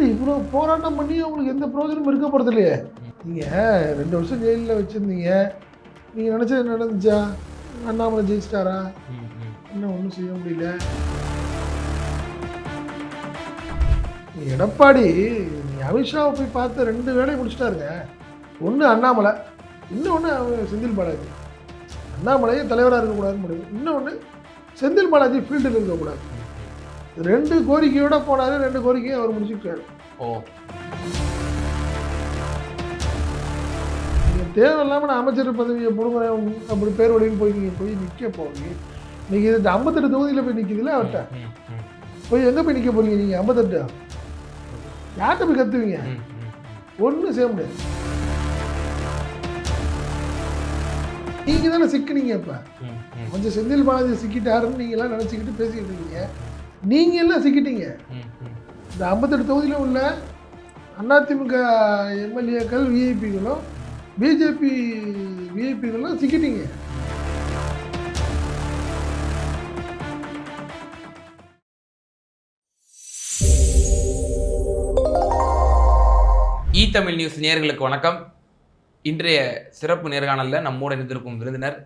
எப்படி இவ்வளோ போராட்டம் பண்ணி உங்களுக்கு எந்த பிரயோஜனமும் இருக்க போகிறது இல்லையே. நீங்கள் ரெண்டு வருஷம் ஜெயிலில் வச்சுருந்தீங்க. நீங்கள் நினச்சது நடந்துச்சா? அண்ணாமலை ஜெயிச்சிட்டாரா? இன்னும் ஒன்றும் செய்ய முடியல. எடப்பாடி நீ அமித்ஷாவை போய் பார்த்து ரெண்டு வேலையை முடிச்சிட்டாருங்க. ஒன்று அண்ணாமலை இன்னொன்று செந்தில் பாலாஜி. அண்ணாமலையே தலைவராக இருக்கக்கூடாதுன்னு முடியும் இன்னொன்று செந்தில் பாலாஜி ஃபீல்டில் இருக்கக்கூடாது. ரெண்டு கோரிக்கையோட போனாரு ரெண்டு கோரிக்கையும் அவர் முடிச்சுக்கிட்டாரு. ஓ. தேவையில்லாமல் நான் அமைச்சர் பதவியை பிடுங்குறேன் அப்படி பேர் வழின்னு போய் நீங்கள் போய் நிற்க போவீங்க நீங்கள் இது ஐம்பத்தெட்டு தொகுதியில் போய் நிற்கிதுல அவர்கிட்ட போய் எங்கே போய் நிற்க போறீங்க நீங்கள் ஐம்பத்தெட்டு? யார்கிட்ட போய் ம். ஒன்றும் செய்ய முடியாது. நீங்கள் தானே சிக்கினீங்க இப்போ. கொஞ்சம் செந்தில் பாலாஜி சிக்கிட்டாருன்னு நீங்களாம் நினச்சிக்கிட்டு பேசிக்கிட்டு இருக்கீங்க. நீங்கள் எல்லாம் சிக்கிட்டீங்க. இந்த ஐம்பத்தெட்டு தொகுதியில் உள்ள அதிமுக எம்எல்ஏக்கள் விஐபிகளும் பிஜேபி விஐபிகளும் சிக்கிட்டீங்க. இ தமிழ் நியூஸ் நேயர்களுக்கு வணக்கம். இன்றைய சிறப்பு நேர்காணலில் நம்மோடு இணைந்திருக்கும் விருந்தினர்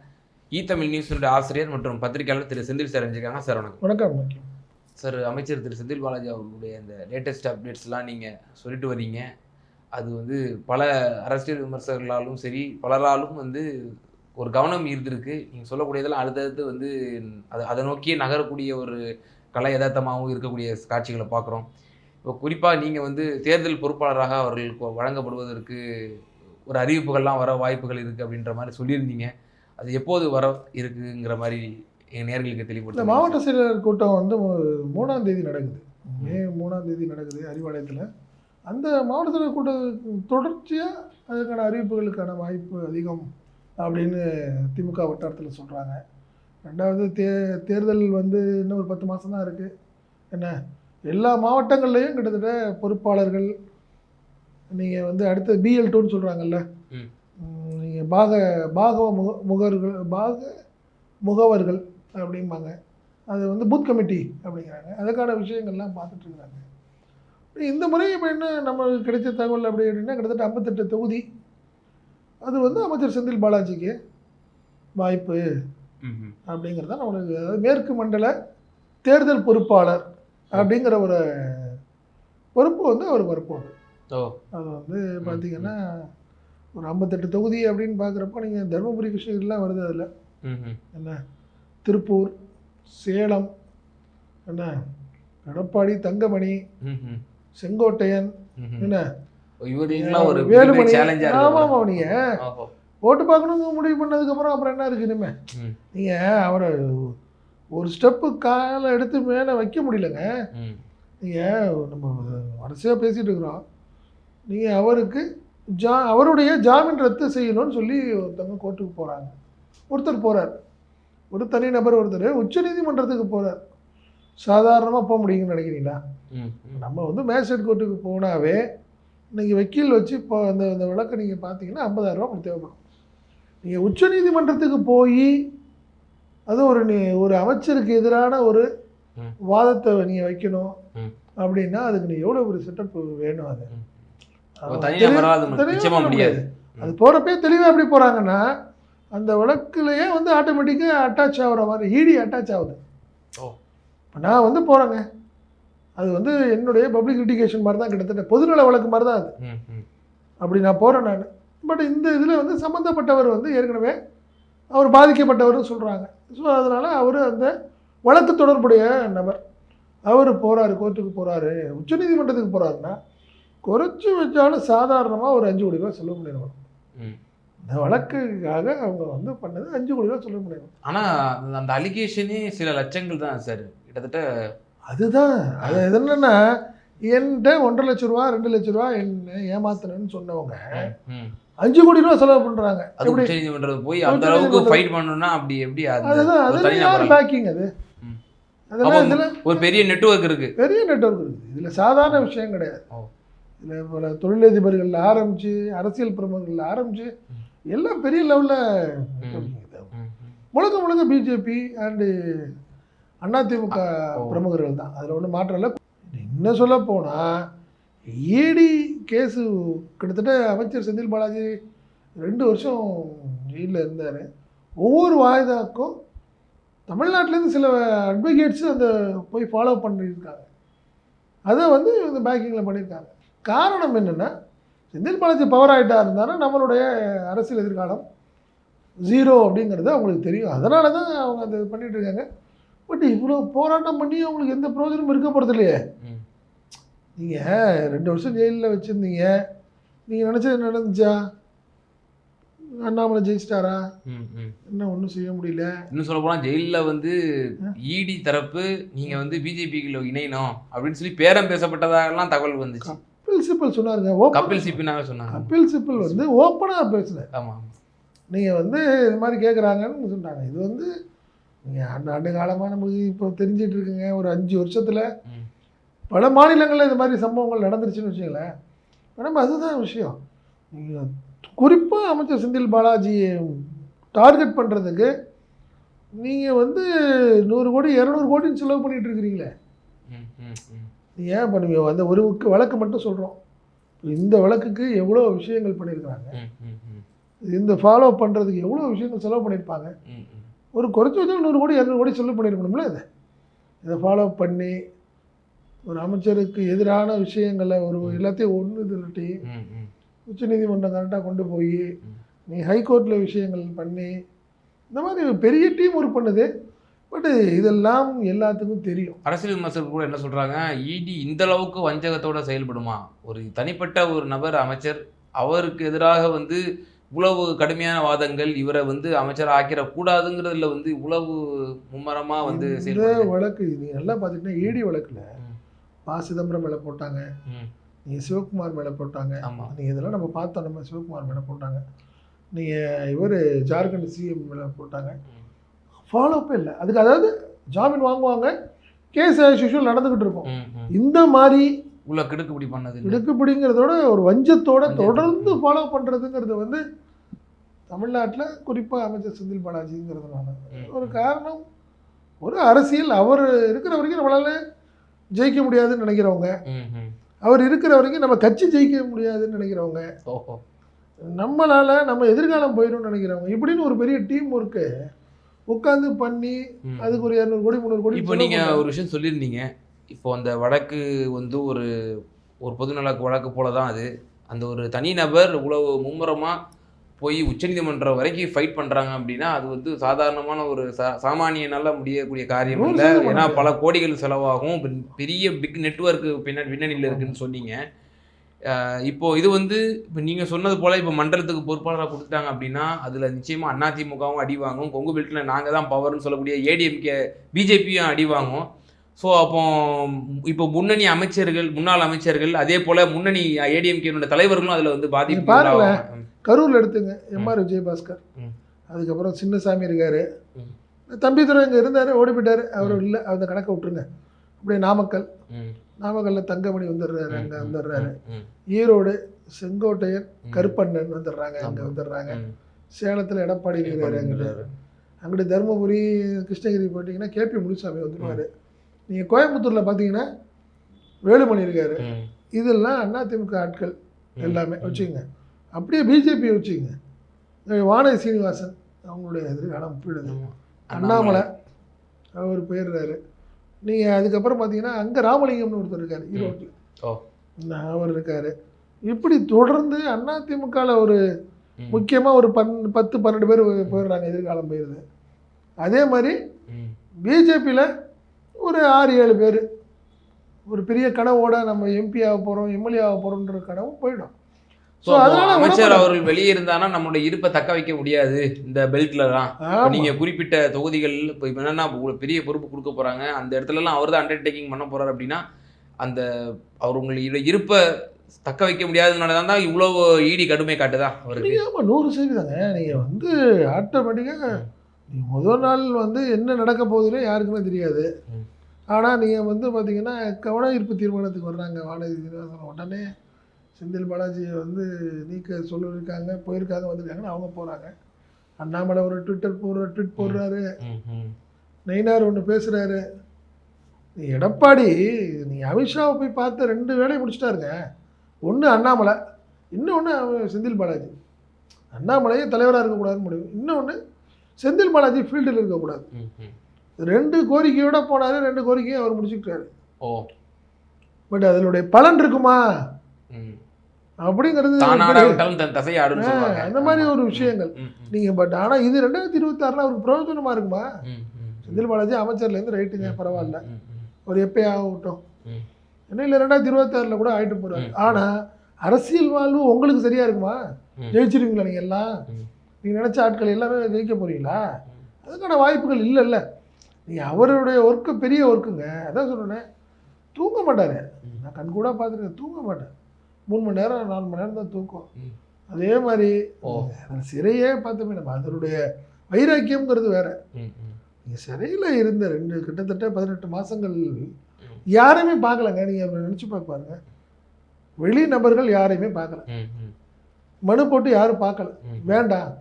இ தமிழ் நியூஸினுடைய ஆசிரியர் மற்றும் பத்திரிகையாளர் திரு செந்தில் சார் இருந்திருக்காங்க சார் வணக்கம் வணக்கம். சார் அமைச்சர் திரு செந்தில் பாலாஜி அவர்களுடைய இந்த லேட்டஸ்ட் அப்டேட்ஸ்லாம் நீங்கள் சொல்லிட்டு வரீங்க அது வந்து பல அரசியல் விமர்சகர்களாலும் சரி பலராலும் வந்து ஒரு கவனம் ஈர்த்திருக்கு. நீங்கள் சொல்லக்கூடியதெல்லாம் அடுத்தடுத்து வந்து அதை அதை நோக்கியே நகரக்கூடிய ஒரு கலை யதார்த்தமாகவும் இருக்கக்கூடிய காட்சிகளை பார்க்குறோம். இப்போ குறிப்பாக நீங்கள் வந்து தேர்தல் பொறுப்பாளராக அவர்களுக்கு வழங்கப்படுவதற்கு ஒரு அறிவிப்புகள்லாம் வர வாய்ப்புகள் இருக்குது அப்படின்ற மாதிரி சொல்லியிருந்தீங்க. அது எப்போது வர இருக்குங்கிற மாதிரி எங்கள் நேர்களுக்கு இந்த தெளிவுபடுத்த மாவட்ட செயலர் கூட்டம் வந்து மூணாம் தேதி நடக்குது. மே மூணாம் தேதி நடக்குது அறிவாலயத்தில். அந்த மாவட்ட செயலர் கூட்டம் தொடர்ச்சியாக அதுக்கான அறிவிப்புகளுக்கான வாய்ப்பு அதிகம் அப்படின்னு திமுக வட்டாரத்தில் சொல்கிறாங்க ரெண்டாவது தே தேர்தல் வந்து இன்னும் ஒரு பத்து மாதம் தான் இருக்குது என்ன? எல்லா மாவட்டங்கள்லேயும் கிட்டத்தட்ட பொறுப்பாளர்கள் நீங்கள் வந்து அடுத்து பிஎல் டூன்னு சொல்கிறாங்கல்ல. நீங்கள் பாக பாகவ முக முகர்கள் பாக முகவர்கள் அப்படிம்பாங்க. அது வந்து பூத் கமிட்டி அப்படிங்கிறாங்க. அதுக்கான விஷயங்கள்லாம் பார்த்துட்டு இருக்காங்க. இந்த முறை இப்போ என்ன நம்மளுக்கு கிடைச்ச தகவல் அப்படி அப்படின்னா கிட்டத்தட்ட ஐம்பத்தெட்டு தொகுதி. அது வந்து அமைச்சர் செந்தில் பாலாஜிக்கு வாய்ப்பு அப்படிங்கிறது தான் நம்மளுக்கு அதாவது மேற்கு மண்டல தேர்தல் பொறுப்பாளர் அப்படிங்கிற ஒரு பொறுப்பு வந்து அவர் ஓ. அது வந்து பார்த்தீங்கன்னா ஒரு ஐம்பத்தெட்டு தொகுதி அப்படின்னு பார்க்குறப்போ நீங்கள் தருமபுரி கிருஷ்ணகிரிலாம் வருது அதில். என்ன? திருப்பூர் சேலம் என்ன? எடப்பாடி தங்கமணி செங்கோட்டையன். என்ன? ஒரு வேலுமணி. ஆமாம் ஆமாம் நீங்கள் ஓட்டு பார்க்கணுங்க முடிவு பண்ணதுக்கப்புறம் அப்புறம் என்ன இருக்கு இனிமே? நீங்கள் அவரை ஒரு ஸ்டெப்பு காலை எடுத்து மேலே வைக்க முடியலங்க. நீங்கள் நம்ம வரிசையாக பேசிகிட்டு இருக்கிறோம். நீங்கள் அவருக்கு ஜா அவருடைய ஜாமீன் ரத்து செய்யணும்னு சொல்லி ஒருத்தவங்க கோர்ட்டுக்கு போகிறாங்க ஒருத்தர் போகிறார் ஒரு தனிநபர் ஒருத்தர் உச்சநீதிமன்றத்துக்கு போகிறார் சாதாரணமாக போக முடியுங்கன்னு நினைக்கிறீங்களா. நம்ம வந்து மேஜிஸ்ட்ரேட் கோர்ட்டுக்கு போனாவே இன்னைக்கு வக்கீல் வச்சு இப்போ அந்த அந்த வழக்கை நீங்கள் பார்த்தீங்கன்னா ஐம்பதாயிரரூபா உங்களுக்கு தேவைப்படும் நீங்கள் உச்சநீதிமன்றத்துக்கு போய் அது ஒரு நீ- ஒரு அமைச்சருக்கு எதிரான ஒரு. வாதத்தை நீங்கள் வைக்கணும். அப்படின்னா அதுக்கு நீ எவ்வளோ ஒரு செட்டப் வேணும் அது தனி முடியாது அது போகிறப்பே தெளிவாக எப்படி போகிறாங்கன்னா அந்த வழக்குலையே வந்து ஆட்டோமேட்டிக்காக அட்டாச் ஆகுற மாதிரி ஈடி அட்டாச் ஆகுது. ஓ. இப்போ நான் வந்து போகிறேங்க அது வந்து என்னுடைய பப்ளிக் லிட்டிகேஷன் மாதிரி தான் கிட்டத்தட்ட பொதுநல வழக்கு மாதிரி தான் அது. அப்படி நான் போகிறேன் நான். பட் இந்த இதில் வந்து சம்மந்தப்பட்டவர் வந்து ஏற்கனவே அவர் பாதிக்கப்பட்டவர்னு சொல்கிறாங்க ஸோ அதனால் அவர் அந்த வழக்கு தொடர்புடைய நபர். அவர் போகிறாரு கோர்ட்டுக்கு போகிறாரு உச்சநீதிமன்றத்துக்கு போகிறாருன்னா குறைச்சி வச்சாலும் சாதாரணமாக ஒரு அஞ்சு கோடி ரூபா செலவு பண்ணிடுவாங்க. இந்த வழக்குக்காக அவங்க வந்து பண்ணது அஞ்சு கோடி ரூபா செலவு பண்ணிடுவாங்க ஆனா அந்த- அந்த அலிகேஷனே சில லட்சங்கள் தான் சார் கிட்டத்தட்ட அதுதான். அது இது என்னன்னா என்கிட்ட ஒன்றரை லட்ச ரூபா ரெண்டு லட்ச ரூபா என்ன ஏமாத்தினேன்னு சொன்னவங்க. அஞ்சு கோடி ரூபா செலவு பண்ணுறாங்க அது எப்படி? உச்சநீதிமன்றம் போய் அந்த அளவுக்கு ஃபைட் பண்ணணும்னா அப்படி எப்படி அது அதுதான் யார் பேக்கிங் அது. அதெல்லாம் இதில் ஒரு பெரிய நெட்வொர்க் இருக்கு. பெரிய நெட்வொர்க் இருக்குது இதில் சாதாரண விஷயம் கிடையாது. இதில் பல தொழிலதிபர்கள் ஆரம்பித்து அரசியல் பிரமுகர்கள் ஆரம்பித்து எல்லாம் பெரிய லெவலில். முழுக்க முழுக்க பிஜேபி அண்டு அதிமுக. பிரமுகர்கள் தான். அதில் ஒன்றும் மாற்றம் இல்லை. இன்னும் சொல்ல போனால் ஏடி கேஸு கிட்டத்தட்ட அமைச்சர் செந்தில் பாலாஜி ரெண்டு வருஷம் ஜெயிலில் இருந்தார். ஒவ்வொரு வாய்தாக்கும் தமிழ்நாட்டிலேருந்து சில அட்வொகேட்ஸு அந்த போய் ஃபாலோ பண்ணியிருக்காங்க. அதை வந்து இந்த பேக்கிங்கில் பண்ணியிருக்காங்க. காரணம் என்னென்னா செந்தில் பாலாஜி பவர் ஆகிட்டா இருந்தாலும் நம்மளுடைய அரசியல் எதிர்காலம் ஜீரோ அப்படிங்கிறது அவங்களுக்கு தெரியும். அதனால தான் அவங்க அதை பண்ணிட்டு இருக்காங்க. பட் இவ்வளோ போராட்டம் பண்ணி அவங்களுக்கு எந்த பிரயோஜனமும் இருக்க போகிறது இல்லையே. நீங்கள் ரெண்டு வருஷம் ஜெயிலில் வச்சுருந்தீங்க. நீங்கள் நினச்சது நடந்துச்சா? அண்ணாமலை ஜெயிச்சிட்டாரா. என்ன ஒன்றும் செய்ய முடியல. இன்னும் சொல்ல போனா ஜெயில்ல வந்து இடி தரப்பு நீங்க வந்து பிஜேபிக்குள்ள இணையணும் அப்படின்னு சொல்லி பேரம் பேசப்பட்டதாகலாம் தகவல் வந்துச்சு. கபில் சிப்பல் சொன்னாருங்க கபில் சிப்பினாவே சொன்னாங்க. கபில் சிப்பல் வந்து ஓப்பனாக பேசுனார் ஆமா நீங்கள் வந்து இது மாதிரி கேட்குறாங்கன்னு சொன்னாங்க இது வந்து நீங்கள் ஆண்டு ஆண்டு காலமாக நமக்கு இப்போ தெரிஞ்சிட்டு இருக்குங்க. ஒரு அஞ்சு வருஷத்தில். பல மாநிலங்களில் இது மாதிரி சம்பவங்கள் நடந்துருச்சுன்னு வச்சுங்களேன் மேடம் அதுதான் விஷயம். நீங்கள் குறிப்பாக அமைச்சர் செந்தில் பாலாஜியை டார்கெட் பண்ணுறதுக்கு நீங்கள் வந்து நூறு கோடி இரநூறு கோடின்னு செலவு பண்ணிட்டு இருக்கிறீங்களே. நீ ஏன் பண்ணுவீங்க அந்த ஒரு வழக்கு மட்டும் சொல்கிறோம் இந்த வழக்குக்கு எவ்வளோ விஷயங்கள் பண்ணியிருக்கிறாங்க. இந்த ஃபாலோ பண்ணுறதுக்கு எவ்வளோ விஷயங்கள் செலவு பண்ணியிருப்பாங்க. ஒரு குறைச்சி வச்சாலும் நூறு கோடி இரநூறு கோடி செலவு பண்ணியிருக்கணும்ல இதை இதை ஃபாலோ பண்ணி ஒரு அமைச்சருக்கு எதிரான விஷயங்களை ஒரு எல்லாத்தையும் ஒன்று திரட்டி. உச்சநீதிமன்றம் கரெக்டாக கொண்டு போய். நீ ஹைகோர்ட்டில் விஷயங்கள் பண்ணி இந்த மாதிரி பெரிய டீம் ஒர்க் பண்ணுது பட் இதெல்லாம் எல்லாத்துக்கும் தெரியும். அரசியல் விமர்சகர்கள் கூட என்ன சொல்றாங்க? இடி இந்த அளவுக்கு வஞ்சகத்தோட செயல்படுமா? ஒரு தனிப்பட்ட ஒரு நபர் அமைச்சர் அவருக்கு எதிராக வந்து இவ்வளவு கடுமையான வாதங்கள் இவரை வந்து அமைச்சர் ஆக்கிட கூடாதுங்கிறதுல வந்து இவ்வளவு மும்மரமா வந்து இந்த வழக்கு நீங்கள் நல்லா பார்த்துக்கிட்டா ஏடி வழக்கில். பா சிதம்பரம் மேலே போட்டாங்க. நீங்கள் சிவகுமார் மேலே போட்டாங்க. ஆமா. நீங்கள் இதெல்லாம் நம்ம பார்த்தோம் நம்ம சிவகுமார் மேலே போட்டாங்க. நீங்கள் இவர் ஜார்க்கண்ட் சிஎம் மேலே போட்டாங்க. ம். ஃபாலோப்பே இல்லை அதுக்கு அதாவது ஜாமீன் வாங்குவாங்க கேஸ் ஆஸ் யூஷுவல் நடந்துக்கிட்டு இருக்கும். இந்த மாதிரி உள்ள கிடுக்குப்பிடி பண்ணது இல்ல. இடுக்குப்பிடிங்கிறதோட ஒரு வஞ்சத்தோட. தொடர்ந்து ஃபாலோ பண்ணுறதுங்கிறது வந்து தமிழ்நாட்டில் குறிப்பாக அமைச்சர் செந்தில் பாலாஜிங்கிறதுனால ஒரு காரணம் ஒரு அரசியல் அவர் இருக்கிற வரைக்கும் நம்மளால ஜெயிக்க முடியாதுன்னு நினைக்கிறவங்க. அவர் இருக்கிற வரைக்கும் நம்ம கட்சி ஜெயிக்க முடியாதுன்னு நினைக்கிறவங்க நம்மளால நம்ம எதிர்காலம் போயிடும்னு நினைக்கிறவங்க இப்படின்னு ஒரு பெரிய டீம் ஒர்க்கு உட்காந்து பண்ணி. அதுக்கு ஒரு இரநூறு கோடி முந்நூறு கோடி இப்போ செலவு நீங்க பண்ணாங்க. ஒரு விஷயம் சொல்லியிருந்தீங்க இப்போ அந்த வழக்கு வந்து ஒரு ஒரு பொதுநல வழக்கு போல தான் அது அந்த ஒரு தனிநபர் இவ்வளவு மும்முரமா போய் உச்சநீதிமன்றம் வரைக்கும் ஃபைட் பண்றாங்க அப்படின்னா அது வந்து சாதாரணமான ஒரு சா சாமானியனால முடியக்கூடிய காரியம் இல்லை ஏன்னா. பல கோடிகள் செலவாகும் பெரிய பிக் நெட்வொர்க் பின்னாடி பின்னணியில் இருக்குன்னு சொன்னீங்க அஹ் இப்போ இது வந்து இப்போ நீங்கள் சொன்னது போல் இப்போ மண்டலத்துக்கு பொறுப்பாளராக கொடுத்துட்டாங்க அப்படின்னா அதில் நிச்சயமாக அதிமுகவும் அடி வாங்கும். கொங்கு பெல்ட்டில் நாங்கள் தான் பவர்னு சொல்லக்கூடிய ஏடிஎம்கே பிஜேபியும் அடி வாங்கும். ஸோ அப்போ இப்போ முன்னணி அமைச்சர்கள் முன்னாள் அமைச்சர்கள் அதே போல் முன்னணி ஏடிஎம்கேனுடைய தலைவர்களும் அதில் வந்து பாதிப்பு. கரூர்ல எடுத்துங்க. எம்ஆர் விஜயபாஸ்கர். அதுக்கப்புறம் சின்னசாமி இருக்காரு. ம். தம்பிதுரை இங்கே இருந்தார் ஓடி போயிட்டாரு. அவர் இல்லை அந்த கணக்கை விட்டுருங்க. அப்படியே நாமக்கல். ம், நாமக்கல்ல தங்கமணி வந்துடுறாரு அங்கே வந்துடுறாரு. ஈரோடு செங்கோட்டையன். கருப்பண்ணன் வந்துடுறாங்க அங்கே. வந்துடுறாங்க. சேலத்தில் எடப்பாடி இருக்கிறாரு அங்கிட்டு அங்கிட்டு தருமபுரி கிருஷ்ணகிரி போயிட்டீங்கன்னா கேபி முனுசாமி வந்துடுவார். நீங்கள் கோயம்புத்தூரில் பார்த்தீங்கன்னா வேலுமணி இருக்காரு. இதெல்லாம் அதிமுக ஆட்கள் எல்லாமே. வச்சுக்கோங்க. அப்படியே பிஜேபி வச்சுக்கோங்க. வானதி சீனிவாசன் அவங்களுடைய எதிர்காலம் போயிடுது. ஆமா. அண்ணாமலை. அவர் போயிடுறாரு. நீங்கள் அதுக்கப்புறம் பார்த்தீங்கன்னா அங்கே ராமலிங்கம்னு ஒருத்தர் இருக்கார் ஈரோட்டில். அவர் இருக்கார். இப்படி தொடர்ந்து அதிமுகவில் ஒரு ம், முக்கியமாக ஒரு பன் பத்து பன்னெண்டு பேர் போயிடுறாங்க எதிர்காலம் போயிடுது அதே மாதிரி. பிஜேபியில் ஒரு ஆறு ஏழு பேர். ஒரு பெரிய கனவோட நம்ம எம்பி ஆக போகிறோம் எம்எல்ஏ ஆக போகிறோன்ற கனவும் போயிடும். அமைச்சர் விடமாட்டாங்க. அவர்கள் வெளியே இருந்தானா நம்மளுடைய இருப்பை தக்க வைக்க முடியாது இந்த பெல்ட்ல தான். நீங்க குறிப்பிட்ட தொகுதிகள் இப்போ என்னன்னா பெரிய பொறுப்பு கொடுக்க போறாங்க அந்த இடத்துலலாம் அவர் தான் அண்டர்டேக்கிங் பண்ண போறாரு அப்படின்னா அந்த அவர் உங்களுடைய இருப்பை தக்க வைக்க முடியாததுனால தான் தான் இவ்வளோ ஈடி கடுமை காட்டுதா அவருக்கு நீங்க ஆமா நூறு சதவீதங்க நீங்கள் வந்து ஆட்டோமேட்டிக்காக முதல் நாள் வந்து என்ன நடக்க போகுதுன்னு யாருக்குமே தெரியாது. ஆனால் நீங்கள் வந்து பார்த்தீங்கன்னா கவன ஈர்ப்பு தீர்மானத்துக்கு வர்றாங்க வானதி உடனே செந்தில் பாலாஜியை வந்து நீக்க சொல்லியிருக்காங்க போயிருக்காங்க வந்திருக்காங்கன்னு அவங்க போகிறாங்க அண்ணாமலை ஒரு ட்விட்டர் போடுற ட்விட் போடுறாரு. நெய்னார் ஒன்று பேசுகிறாரு நீ எடப்பாடி நீ அமித்ஷாவை போய் பார்த்து ரெண்டு வேலையை முடிச்சிட்டாருங்க. ஒன்று அண்ணாமலை இன்னொன்று செந்தில் பாலாஜி. அண்ணாமலையே தலைவராக இருக்கக்கூடாதுன்னு முடிவு. இன்னொன்று செந்தில் பாலாஜி ஃபீல்டில் இருக்கக்கூடாது. ரெண்டு கோரிக்கையோட போனாரு ரெண்டு கோரிக்கையும் அவர் முடிச்சுக்கிட்டாரு. ஓ. பட் அதனுடைய பலன் இருக்குமா. அப்படிங்கிறது தன் தசை அந்த மாதிரி. ஒரு விஷயங்கள். நீங்கள் பட் ஆனால் இது ரெண்டாயிரத்தி இருபத்தாறுல அவருக்கு பிரயோஜனமா இருக்குமா? செந்தில் பாலாஜி அமைச்சர்லேருந்து ரைட்டுங்க பரவாயில்ல. ஒரு எப்பயே ஆகட்டும். என்ன இல்லை ரெண்டாயிரத்தி இருபத்தாறில் கூட ஆயிட்டு போகிறாரு. ஆனால் அரசியல் வாழ்வு உங்களுக்கு சரியா இருக்குமா. ஜெயிச்சிருவீங்களா நீங்கள் எல்லாம். நீங்கள் நினச்ச ஆட்கள் எல்லாமே ஜெயிக்க போறீங்களா? அதுக்கான வாய்ப்புகள் இல்லைல்ல. நீங்கள் அவருடைய ஒர்க்கு பெரிய ஒர்க்குங்க. அதான் சொல்கிறேன் தூங்க மாட்டார். நான் கண் கூட பார்த்துருக்கேன். தூங்க மாட்டேன் மூணு மணி நேரம் நாலு மணி நேரம் தான் தூக்கம். அதே மாதிரி சிறையே பார்த்தோமே நம்ம அதனுடைய வைராக்கியம்ங்கிறது வேற. நீங்கள் சிறையில் இருந்த ரெண்டு கிட்டத்தட்ட பதினெட்டு மாதங்கள் யாரையுமே பார்க்கலங்க. நீங்கள் நினச்சி பாருங்க. வெளி நபர்கள் யாரையுமே பார்க்கல. மனு போட்டு யாரும் பார்க்கல. வேண்டாம்.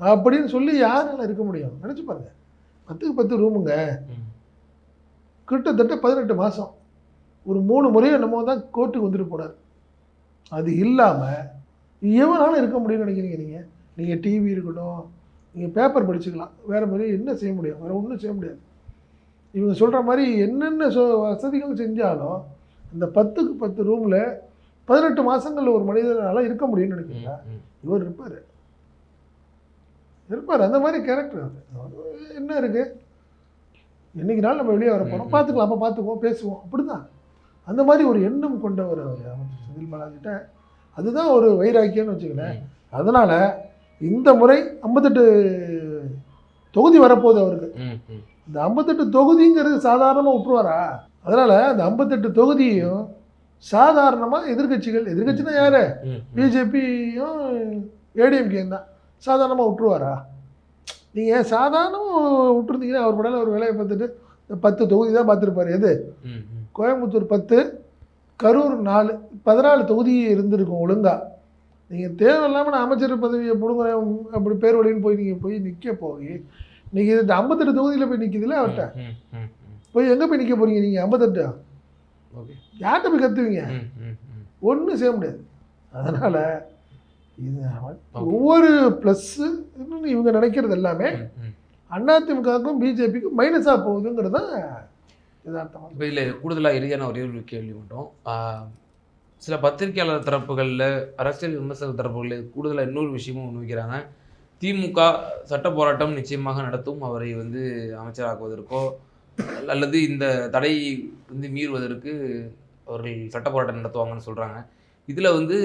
அப்படின்னு சொல்லி யாரால இருக்க முடியும்? நினச்சி பாருங்க. பத்துக்கு பத்து ரூமுங்க. கிட்டத்தட்ட பதினெட்டு மாதம் ஒரு மூணு முறையோ என்னமோ தான் கோர்ட்டுக்கு வந்துட்டு போனார். அது இல்லாமல் எவனாலும் இருக்க முடியும்னு நினைக்கிறீங்க நீங்கள் நீங்கள் டிவி இருக்கட்டும் நீங்கள் பேப்பர் படிச்சுக்கலாம். வேறு மாதிரி என்ன செய்ய முடியும்? வேறு ஒன்றும் செய்ய முடியாது. இவங்க சொல்கிற மாதிரி என்னென்ன சொ வசதிகள் செஞ்சாலும் அந்த பத்துக்கு பத்து ரூமில் பதினெட்டு மாதங்களில் ஒரு மனிதனால் இருக்க முடியும்னு நினைக்கிறீங்களா. இவர் இருப்பார். இருப்பார். அந்த மாதிரி கேரக்டர் அவர் என்ன இருக்கு? என்னைக்கு நாள் நம்ம வெளியே வர போகிறோம். பார்த்துக்கலாம். அப்போ பார்த்துக்குவோம். பேசுவோம். அப்படிதான் அந்த மாதிரி ஒரு எண்ணம் கொண்டவர் அவர் அமைச்சர் செந்தில் பாலாஜிட்ட அதுதான் ஒரு வைராக்கியம்னு வச்சுக்கலேன். அதனால் இந்த முறை ஐம்பத்தெட்டு தொகுதி வரப்போகுது அவருக்கு. இந்த ஐம்பத்தெட்டு தொகுதிங்கிறது சாதாரணமாக விட்டுருவாரா அதனால் அந்த ஐம்பத்தெட்டு தொகுதியையும் சாதாரணமாக எதிர்க்கட்சிகள் எதிர்க்கட்சினா யார். பிஜேபியும் ஏடிஎம்கேயும் தான் சாதாரணமாக விட்டுருவாரா நீங்கள் சாதாரணமாக விட்டுருந்தீங்கன்னா அவர் படம் ஒரு வேலையை பார்த்துட்டு பத்து தொகுதி தான் பார்த்துருப்பாரு எது. கோயம்புத்தூர் பத்து கரூர் நாலு பதினாலு தொகுதி இருந்திருக்கும் ஒழுங்கா. நீங்கள் தேவையில்லாமல் நான் அமைச்சர் பதவியை பிடுங்குறேன் அப்படி பேர் வழின்னு போய் நீங்கள் போய் நிற்க போய் இன்னைக்கு இது ஐம்பத்தெட்டு தொகுதியில் போய் நிற்கிதுல அவர்கிட்ட. போய் எங்கே போய் நிற்க போகிறீங்க நீங்கள் ஐம்பத்தெட்டு? ஓகே. யார்கிட்ட போய் ம். ஒன்றும் செய்ய முடியாது. அதனால் இது ஒவ்வொரு ப்ளஸ்ஸு இவங்க நினைக்கிறது எல்லாமே. அதிமுகவுக்கும் பிஜேபிக்கும் மைனஸாக போகுதுங்கிறது தான் யதார்த்தமாக இப்போ இதில் கூடுதலாக இறுதியான ஒரே ஒரு கேள்வி மட்டும். சில பத்திரிகையாளர் தரப்புகளில் அரசியல் விமர்சன தரப்புகளில் கூடுதலாக இன்னொரு விஷயமும் முன்வைக்கிறாங்க திமுக சட்ட போராட்டம் நிச்சயமாக நடத்தும் அவரை வந்து அமைச்சராக்குவதற்கோ அல்லது இந்த தடை வந்து மீறுவதற்கு அவர்கள் சட்ட போராட்டம் நடத்துவாங்கன்னு சொல்கிறாங்க இதில் வந்து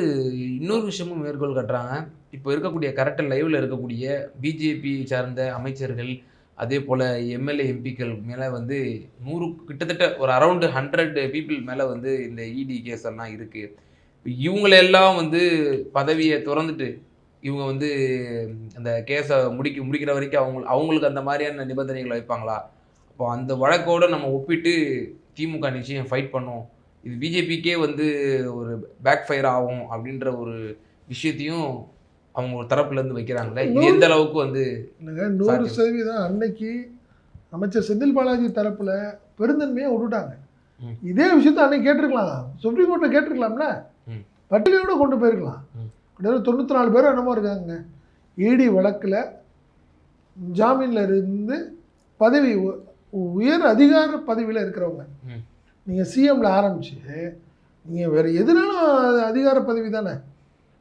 இன்னொரு விஷயமும் மேற்கோள் கட்டுறாங்க. இப்போ இருக்கக்கூடிய கரெக்டாக லைவில் இருக்கக்கூடிய பிஜேபி சார்ந்த அமைச்சர்கள் அதே போல் எம்எல்ஏ எம்பிக்கள் மேலே வந்து நூறு கிட்டத்தட்ட ஒரு அரௌண்டு ஹண்ட்ரட் பீப்புள் மேலே வந்து இந்த இடி கேஸ் எல்லாம் இருக்குது இவங்களெல்லாம் வந்து பதவியை திறந்துட்டு இவங்க வந்து அந்த கேஸை முடிக்க முடிக்கிற வரைக்கும் அவங்க அவங்களுக்கு அந்த மாதிரியான நிபந்தனைகளை வைப்பாங்களா? அப்போ அந்த வழக்கோடு நம்ம ஒப்பிட்டு திமுக நிச்சயம் ஃபைட் பண்ணும் இது பிஜேபிக்கே வந்து ஒரு பேக் ஃபயர் ஆகும் அப்படின்ற ஒரு விஷயத்தையும் அவங்க தரப்புலேருந்து வைக்கிறாங்களே இது எந்த அளவுக்கு வந்து நூறு. சதவீதம் அன்னைக்கு அமைச்சர் செந்தில் பாலாஜி தரப்புல பெருந்தன்மையாக விட்டுட்டாங்க. இதே விஷயத்த அன்னைக்கு கேட்டிருக்கலாம் சுப்ரீம் கோர்ட்டில் கேட்டிருக்கலாம்ல. பட்டியலோட கொண்டு போயிருக்கலாம். கிட்டத்தட்ட தொண்ணூற்றி நாலு பேரும் என்னமோ இருக்காங்க இடி வழக்கில் ஜாமீனில் இருந்து பதவி உயர் அதிகார பதவியில் இருக்கிறவங்க. நீங்கள் சிஎம்ல ஆரம்பிச்சு நீங்கள் வேறு எதுனாலும் அது அதிகார பதவி தானே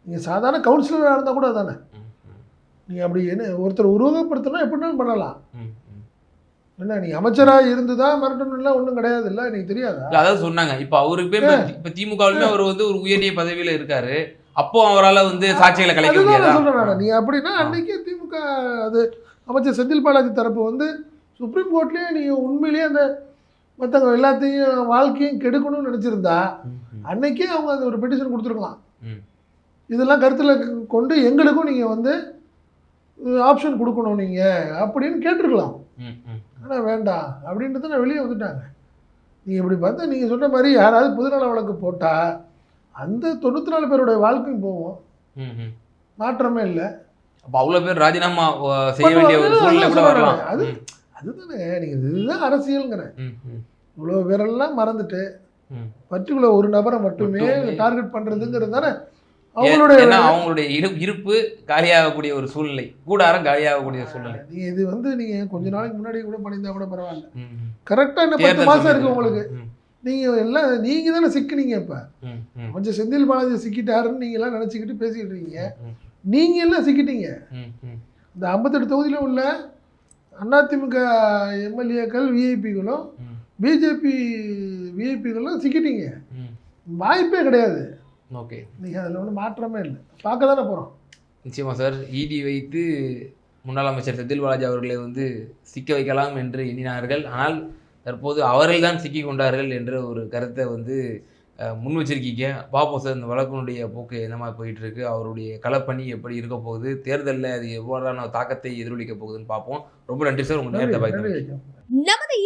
நீங்கள் சாதாரண கவுன்சிலராக இருந்தால் கூட தானே நீங்கள் அப்படி என்ன ஒருத்தர் உருவகப்படுத்தணும் எப்படினாலும் பண்ணலாம். என்ன நீ அமைச்சராக இருந்து தான் மிரட்டணும்லாம் ஒன்றும் கிடையாது இல்லை எனக்கு தெரியாதா? அதான் சொன்னாங்க. இப்ப அவருக்கு இப்ப இப்ப திமுகவிலுமே அவர் வந்து ஒரு உயரிய பதவியில இருக்காரு. அப்போ அவரால வந்து சாட்சிகளை கலைக்க முடியாதா? சொல்கிறேன் நீ அப்படின்னா. அன்னைக்கே திமுக அது அமைச்சர் செந்தில் பாலாஜி தரப்பு வந்து சுப்ரீம் கோர்ட்லேயே நீ உண்மையிலேயே அந்த மற்றவங்க எல்லாத்தையும் வாழ்க்கையும் கெடுக்கணும்னு நினச்சிருந்தா அன்னைக்கே அவங்க அந்த ஒரு பெட்டிஷன் கொடுத்துருக்கலாம். இதெல்லாம் கருத்தில் கொண்டு எங்களுக்கும் நீங்கள் வந்து ஆப்ஷன் கொடுக்கணும் நீங்கள் அப்படின்னு கேட்டிருக்கலாம். ஆனால் வேண்டாம் அப்படின்றது நான் வெளியே வந்துட்டாங்க நீங்கள் இப்படி பார்த்தா நீங்கள் சொன்ன மாதிரி யாராவது பொதுநல வழக்கு போட்டால் அந்த தொண்ணூற்றி நாலு பேருடைய வாழ்க்கையும் போவோம் ம், ம். மாற்றமே இல்லை அப்ப அவ்வளவு பேர் ராஜினாமா செய்ய வேண்டிய ஒரு சூழ்நிலை கூட வரலாம். அது- அதுதானே நீங்கள் இதுதான் அரசியலுங்கிறேன் இவ்வளோ பேரெல்லாம் மறந்துட்டு. பர்டிகுலர் ஒரு நபரை மட்டுமே. டார்கெட் பண்ணுறதுங்கிறது தானே ஏன்னா அவங்களுடைய இரு இருப்பு காலியாகக்கூடிய ஒரு சூழ்நிலை கூடாரம் காலியாகக்கூடிய சூழ்நிலை நீங்க இது வந்து நீங்க கொஞ்ச நாளைக்கு முன்னாடி கூட பண்ணியிருந்தா கூட பரவாயில்ல ம். கரெக்டா இந்த பத்து தேர்தல் மாசம் இருக்கு சமயத்துல. உங்களுக்கு ம். நீங்க எல்லாம் நீங்க தானே சிக்கினீங்க இப்ப. கொஞ்சம் செந்தில் பாலாஜி சிக்கிட்டாருன்னு நீங்க எல்லாம் நினைச்சுக்கிட்டு பேசிக்கிட்டு இருக்கீங்க ம். நீங்க எல்லாம் சிக்கிட்டீங்க. இந்த ஐம்பத்தெட்டு தொகுதியில உள்ள அதிமுக எம்எல்ஏக்கள் விஐபிகளும். பிஜேபி விஐபிகளும் சிக்கிட்டீங்க. வாய்ப்பே கிடையாது ஓகே நீங்க அதுல ஒன்றும் மாற்றமே இல்லை. பார்க்க தானே போறோம். நிச்சயமா சார் இடி வைத்து முன்னாள் அமைச்சர் செந்தில் பாலாஜி அவர்களை வந்து சிக்க வைக்கலாம் என்று எண்ணினார்கள். ஆனால் தற்போது அவர்கள் தான் சிக்கி கொண்டார்கள் என்ற ஒரு கருத்தை வந்து முன் வச்சிருக்கீங்க. பார்ப்போம் சார் இந்த வழக்கினுடைய போக்கு என்ன மாதிரி போயிட்டு இருக்கு அவருடைய களப்பணி எப்படி இருக்க போகுது? தேர்தலில் அது எவ்வாறான தாக்கத்தை எதிரொலிக்க போகுதுன்னு பார்ப்போம். ரொம்ப நன்றி சார் உங்க நேரத்தை நன்றி, பாய்த்து நன்றி. நமது இ